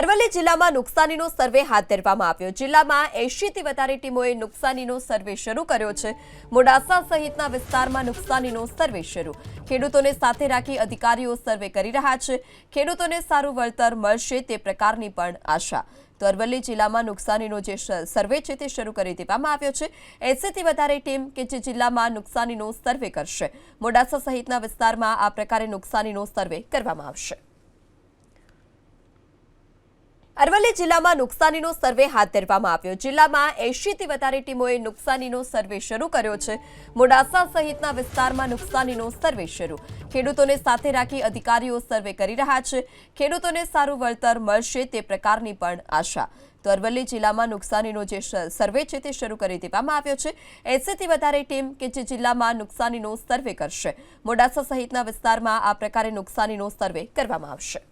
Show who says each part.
Speaker 1: અરવલ્લી જિલ્લામાં નુકસાનીનો સર્વે હાથ ધરવામાં આવ્યો. જિલ્લામાં એંશીથી વધારે ટીમોએ નુકસાનીનો સર્વે શરૂ કર્યો છે. મોડાસા સહિતના વિસ્તારમાં નુકસાનીનો સર્વે શરૂ. ખેડૂતોને સાથે રાખી અધિકારીઓ સર્વે કરી રહ્યા છે. ખેડૂતોને સારું વળતર મળશે તે પ્રકારની પણ આશા. તો અરવલ્લી જિલ્લામાં નુકસાનીનો જે સર્વે છે તે શરૂ કરી દેવામાં આવ્યો છે. એસીથી વધારે ટીમ કે જે જિલ્લામાં નુકસાનીનો સર્વે કરશે. મોડાસા સહિતના વિસ્તારમાં આ પ્રકારે નુકસાનીનો સર્વે કરવામાં આવશે. અરવલ્લી જિલ્લામાં નુકસાનીનો સર્વે હાથ ધરવામાં આવ્યો. જિલ્લામાં એંશીથી વધારે ટીમોએ નુકસાનીનો સર્વે શરૂ કર્યો છે. મોડાસા સહિતના વિસ્તારમાં નુકસાનીનો સર્વે શરૂ. ખેડૂતોને સાથે રાખી અધિકારીઓ સર્વે કરી રહ્યા છે. ખેડૂતોને સારું વળતર મળશે તે પ્રકારની પણ આશા. તો અરવલ્લી જિલ્લામાં નુકસાનીનો જે સર્વે છે તે શરૂ કરી દેવામાં આવ્યો છે. એંસીથી વધારે ટીમ કે જે જિલ્લામાં નુકસાનીનો સર્વે કરશે. મોડાસા સહિતના વિસ્તારમાં આ પ્રકારે નુકસાનીનો સર્વે કરવામાં આવશે.